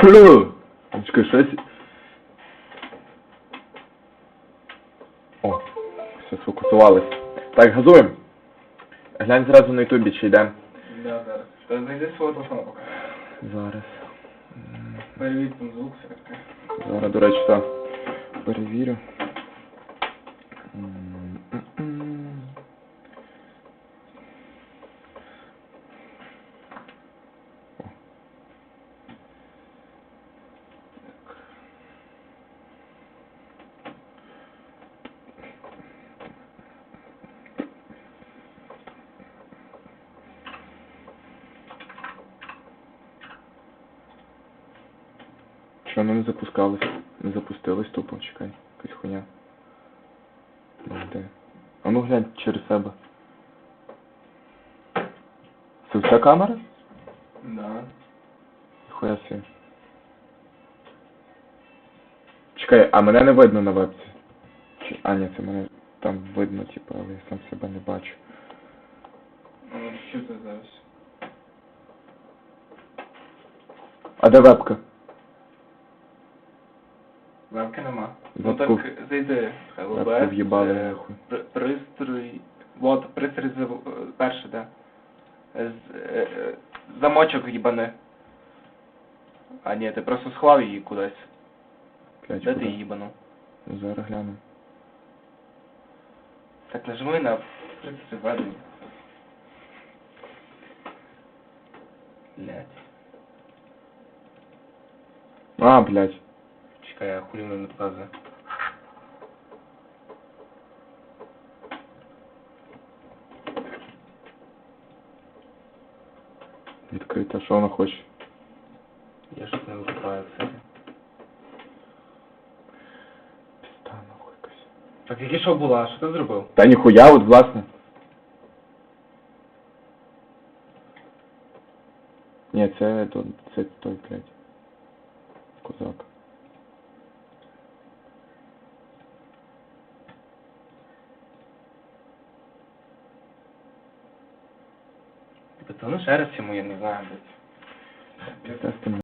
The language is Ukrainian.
Фу! Чекай, щось. О, все сфокусувалось. Так, газуємо. Глянь зразу на ютубі, чи йде. Да, зараз. Та знайди свого телефона поки. Зараз. М, Перевірь там звук, все таке. Зараз, до речі, так. Перевірю. М. О. Що воно не запускалось? Не запустилось тупо, чекай. Якась хуйня. Де? А ну глянь через себе. Це вся камера? Да. Хуя собі. Чекай, а мене не видно на вебці. Чи... А, ні, це мене там видно, типу, але я сам себе не бачу. Ну, що це зараз? А де вебка? Вебки нема. Ну Вебку- так зайди. Вебку LBS, в'їбали е, нахуй. Пристрій. Вот, пристрій зав- е, перше, да. Е, з- е, е, Замочок їбани. А ні, ти просто сховав її кудись. Блядь, Де куди? ти її їбанув? Ну, Зараз гляну. Так нажми на пристрій введення. Блять. А, блядь. Чекай, я хулі не показую. Відкрита, що вона хоче? Я щось не викупаю це. Пізда нахуй якась. Так яке що було? А Що ти зробив? Та ніхуя, от власне. Ні, це, це той, блядь. Козак. Та шарят всему, я не знаю, блядь.